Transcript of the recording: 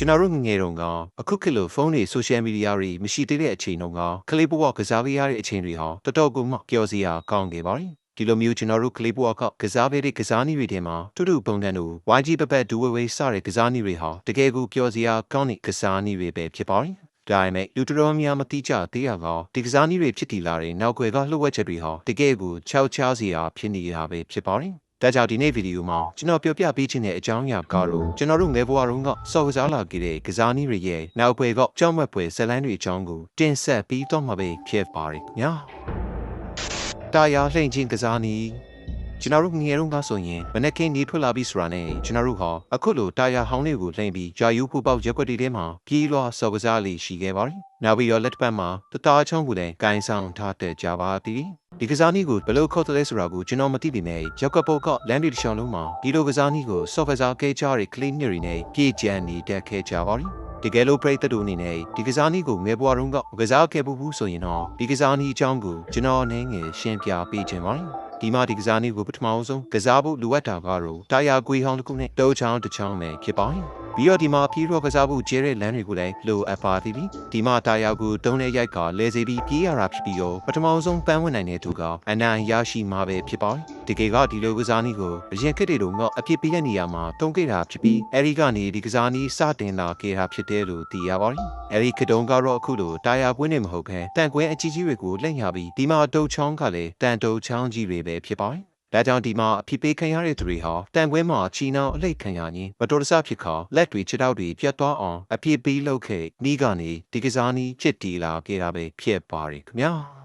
ကျွန်တော်တို့ငငယ်တုန်းကအခုခေတ်လိုဖုန်းတွေဆိုရှယ်မီဒီယာတွေမရှိသေးတဲ့အချိန်တုန်းကကလေးဘဝကစားပေးရတဲ့အချိန်တွေဟာတော်တော်ကိုမှပျော်စရာကောင်းခဲ့ပါတယ်ဒီလိုမျိုးကျွန်တော်တို့ကလေးဘဝကကစားပေးတဲ့ကစားနည်းတွေထဲမှာတူတူပုံစံတို့ YG ပပတ်ဒူဝေဝေစတဲ့ကစားနည်းတွေဟာတကယ်ကိုပျော်စရာကောင်းတဲ့ကစားနည်းတွေပဲဖြစ်ပါတယ်ဒါပေမဲ့လူတော်တော်များမတိကျသေးရကောင်ဒီကစားနည်းတွေဖြစ်တည်လာတဲ့နောက်ွယ်ကလှုပ်ဝက်ချက်တွေဟာတကယ်ကိုချောက်ချားစရာဖြစ်နေတာပဲဖြစ်ပါတယ်။ ဒါကြောင့်ဒီနေ့ဗီဒီယိုမှာကျွန်တော်ပြောပြပေးခြင်းတဲ့အကြောင်းအရာကတော့ကျွန်တော်တို့ငယ်ဘဝတုန်းကစော်ကစားလာခဲ့တဲ့ကစားနည်းတွေရဲ့နောက်ွယ်ကကြောက်မက်ဖွယ်ဇတ်လန်းတွေအကြောင်းကိုတင်ဆက်ပြီးတော့မှာပဲဖြစ်ပါတယ်။ညာ။တာယာလှိမ့်ခြင်းကစားနည်းကျွန်တော်တို့ငယ်တုန်းကဆိုရင်မနက်ခင်းနေထွက်လာပြီးဆိုတာနဲ့ကျွန်တော်တို့ဟာအခုလိုတာယာဟောင်းလေးကိုလှိမ့်ပြီးဂျာယူဖူပေါက်ရက်ွက်တွေထဲမှာပြေးလွှာစော်ကစားလေးရှိခဲ့ပါတယ်။နောက်ပြီးတော့လက်တစ်ပတ်မှာတသားချောင်းကိုလည်းကိုင်းဆောင်ထားတဲ့ကြပါသည်။ ဒီကစားနည်းကိုဘယ်လိုခေါ်တယ်လဲဆိုတာကိုကျွန်တော်မသိပေမဲ့ရောက်ကပုတ်ကလမ်းတွေတစ်ချောင်းလုံးမှာဒီလိုကစားနည်းကိုစော်ကစားခဲ့ကြတဲ့ကလေးငယ်တွေနဲ့ပြေးကြံနေတတ်ခဲ့ကြပါတယ်။တကယ်လို့ပရိသတ်တို့အနေနဲ့ဒီကစားနည်းကိုငယ်ဘဝတုန်းကကစားခဲ့ဘူးဘူးဆိုရင်တော့ဒီကစားနည်းအကြောင်းကိုကျွန်တော်အနေငယ်ရှင်းပြပေးခြင်းပါတယ်။ဒီမှာဒီကစားနည်းကိုပထမအောင်ဆုံးကစားဖို့လိုအပ်တာကတော့တာယာကွေဟောင်းတစ်ခုနဲ့တိုးချောင်းတစ်ချောင်းပဲဖြစ်ပါတယ်။ ပြီးတော့ဒီမှာပြေးတော့ကစားဖို့ကျဲတဲ့လမ်းတွေကိုလည်းလိုအပ်ပါသေးပြီ။ဒီမှာတာယာကိုတုံးနဲ့ရိုက်ကလဲစေပြီးပြေးရတာဖြစ်ပြီးတော့ပထမအောင်ဆုံးပန်းဝင်နိုင်တဲ့သူကအနံရရှိမှာပဲဖြစ်ပါတယ်။တကယ်ကဒီလိုကစားနည်းကိုအရင်ခေတ်တွေတုန်းကအဖြစ်ပေးတဲ့နေရာမှာတုံးခဲ့တာဖြစ်ပြီးအဲဒီကနေဒီကစားနည်းစတင်လာခဲ့တာဖြစ်တယ်လို့သိရပါတယ်။အဲဒီခေတ်တုန်းကတော့အခုလိုတာယာပွင့်နေမဟုတ်ဘဲတန်ကွဲအကြီးကြီးတွေကိုလက်ရပြီးဒီမှာတုတ်ချောင်းကလည်းတန်တုတ်ချောင်းကြီးတွေပဲဖြစ်ပါတယ်။ ဒါကြောင့်ဒီမှာအဖြစ်ပေးခံရတဲ့သူတွေဟာတန်ခွဲမှာချီနှောင်အလိတ်ခံရရင်မတော်တဆဖြစ်ခါလက်တွေခြေထောက်တွေပြတ်သွားအောင်အဖြစ်ပေးလုပ်ခဲ့ဤကနေဒီကစားနည်းဖြစ်တည်လာခဲ့တာပဲဖြစ်ပါရခင်ဗျာ။